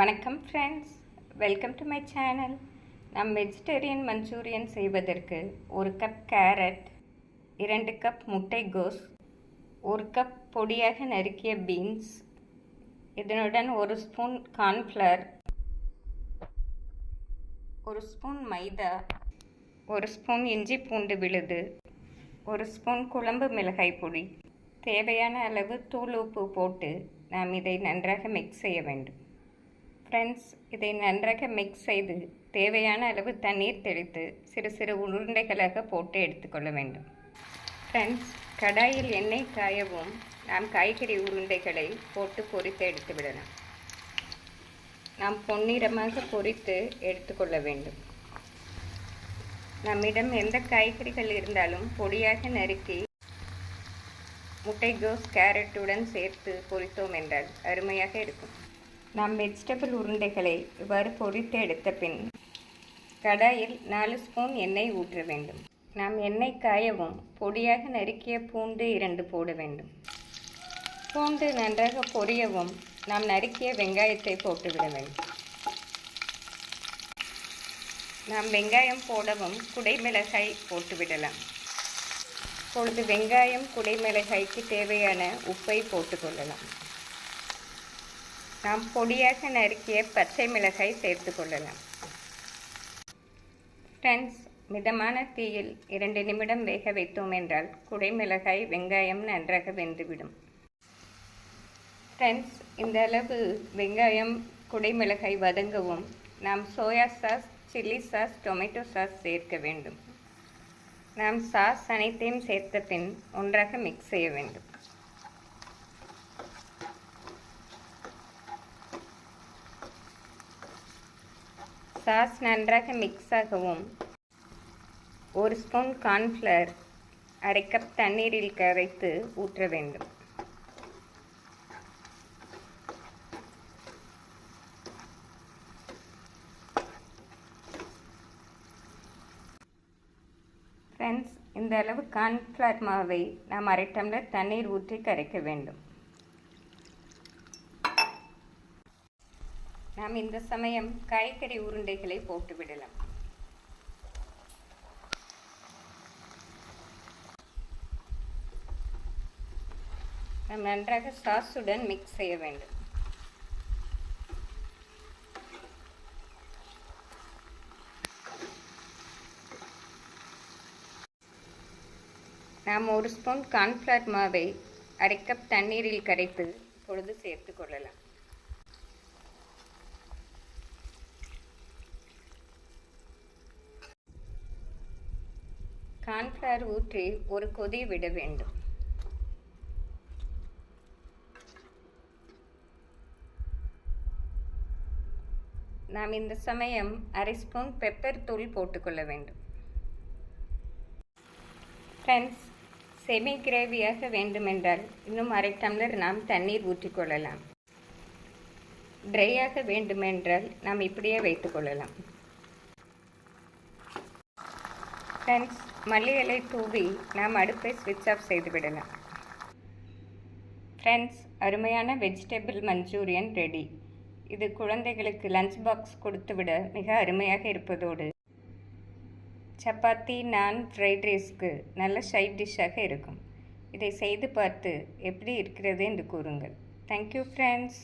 வணக்கம் friends welcome to my channel நம் vegetarian Manchurian செய்வதற்கு ஒரு கப் கேரட் இரண்டு கப் முட்டை கோஸ் ஒரு கப் பொடியாக நறுக்கிய பீன்ஸ் இதனுடன் ஒரு ஸ்பூன் கார்ன்ஃப்ளவர் ஒரு ஸ்பூன் மைதா ஒரு ஸ்பூன் இஞ்சி பூண்டு விழுது ஒரு ஸ்பூன் குழம்பு மிளகாய் பொடி. தேவையான அளவு தூள் உப்பு போட்டு நாம் இதை நன்றாக மிக்ஸ் செய்ய வேண்டும். ஃப்ரெண்ட்ஸ் இதை நன்றாக மிக்ஸ் செய்து தேவையான அளவு தண்ணீர் தெளித்து சிறு சிறு உருண்டைகளாக போட்டு எடுத்துக்கொள்ள வேண்டும். ஃப்ரெண்ட்ஸ் கடாயில் எண்ணெய் காயவும் நாம் காய்கறி உருண்டைகளை போட்டு பொரித்து எடுத்து விடலாம். நாம் பொன்னிறமாக பொரித்து எடுத்துக்கொள்ள வேண்டும். நம்மிடம் எந்த காய்கறிகள் இருந்தாலும் பொடியாக நறுக்கி முட்டைகோஸ் கேரட்டுடன் சேர்த்து பொரித்தோம் என்றால் அருமையாக இருக்கும். நாம் வெஜிடபிள் உருண்டைகளை இவ்வாறு பொரித்து எடுத்த பின் கடாயில் நாலு ஸ்பூன் எண்ணெய் ஊற்ற வேண்டும். நாம் எண்ணெய் காயவும் பொடியாக நறுக்கிய பூண்டு இரண்டு போட வேண்டும். பூண்டு நன்றாக பொரியவும் நாம் நறுக்கிய வெங்காயத்தை போட்டுவிட வேண்டும். நாம் வெங்காயம் போடவும் குடைமிளகாய் போட்டுவிடலாம். இப்பொழுது வெங்காயம் குடைமிளகாய்க்கு தேவையான உப்பை போட்டுக்கொள்ளலாம். நாம் பொடியாக நறுக்கிய பச்சை மிளகாய் சேர்த்து கொள்ளலாம். ஃப்ரெண்ட்ஸ் மிதமான தீயில் இரண்டு நிமிடம் வேக வைத்தோம் என்றால் குடைமிளகாய் வெங்காயம் நன்றாக வெந்துவிடும். ஃப்ரெண்ட்ஸ் இந்த அளவு வெங்காயம் குடைமிளகாய் வதங்கவும் நாம் soya sauce chilli sauce tomato sauce சேர்க்க வேண்டும். நாம் சாஸ் அனைத்தையும் சேர்த்த பின் ஒன்றாக மிக்ஸ் செய்ய வேண்டும். சாஸ் நன்றாக மிக்ஸ் ஆகவும். ஒரு ஸ்பூன் கார்ன்ஃப்ளவர் அரை கப் தண்ணீரில் கரைத்து ஊற்ற வேண்டும். ஃப்ரெண்ட்ஸ் இந்த அளவு கார்ன்ஃப்ளவர் மாவை நாம் அரை டம்ளர் தண்ணீர் ஊற்றி கரைக்க வேண்டும். நாம் இந்த சமயம் காய்கறி உருண்டைகளை போட்டுவிடலாம். நாம் நன்றாக சாஸுடன் மிக்ஸ் செய்ய வேண்டும். நாம் ஒரு ஸ்பூன் கார்ன்ஃப்ளவர் மாவை அரை கப் தண்ணீரில் கரைத்து பொழுது சேர்த்து கொள்ளலாம். கார்ன்ஃப்ளவர் ஊற்றி ஒரு கொதி விட வேண்டும். நாம் இந்த சமயம் அரை ஸ்பூன் பெப்பர் தூள் போட்டுக்கொள்ள வேண்டும். ஃப்ரெண்ட்ஸ் செமி கிரேவியாக வேண்டுமென்றால் இன்னும் அரை டம்ளர் நாம் தண்ணீர் ஊற்றிக்கொள்ளலாம் ட்ரையாக வேண்டுமென்றால் நாம் இப்படியே வைத்துக்கொள்ளலாம் ஃப்ரெண்ட்ஸ் மல்லி இலை தூவி நாம் அடுப்பை ஸ்விட்ச் ஆஃப் செய்து விடலாம். ஃப்ரெண்ட்ஸ் அருமையான வெஜிடபிள் மஞ்சூரியன் ரெடி இது குழந்தைகளுக்கு லஞ்ச் பாக்ஸ் கொடுத்துவிட மிக அருமையாக இருப்பதோடு சப்பாத்தி நான் ஃப்ரைட் ரைஸ்க்கு நல்ல சைட் டிஷ்ஷாக இருக்கும். இதை செய்து பார்த்து எப்படி இருக்கிறது என்று கூறுங்கள். Thank you friends